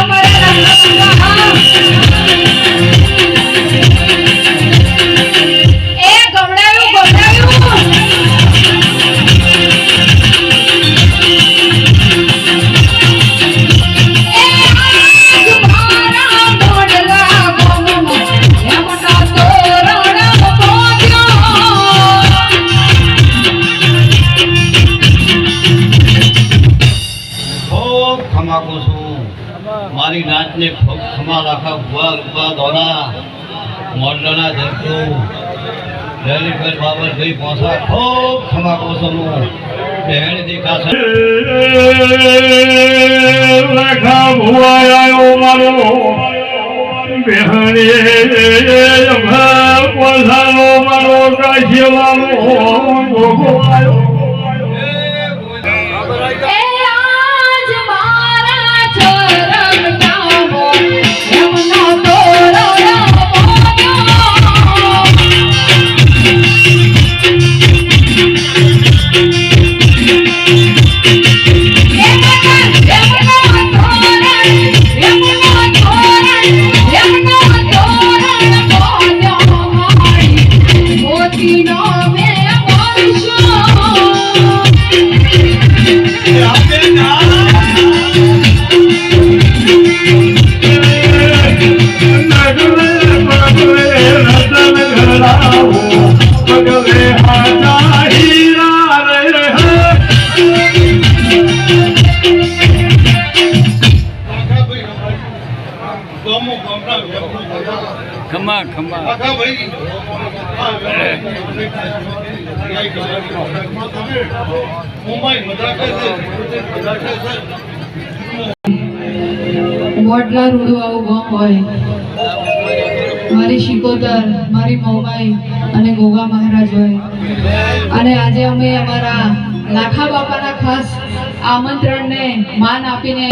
અમારા મારી ખૂબ ખમા રાખા ભુવા રૂપા દોરા મોડલાના જંતુ લલિતભાઈ બાબરભાઈ પોસા ખૂબ ખમા હું બહેણ દેખાશે લખા ભુવાયો મારો બેહણે પોસાનો મારો કાશીવાનો ભોગવાયો ખમા ખમા મોડલા રૂડું આવું ગામ હોય. મારી શિકોતર, મારી મોમાઈ અને ગોગા મહારાજ હોય. અને આજે અમે અમારા લાખા બાપાના ખાસ આમંત્રણને માન આપીને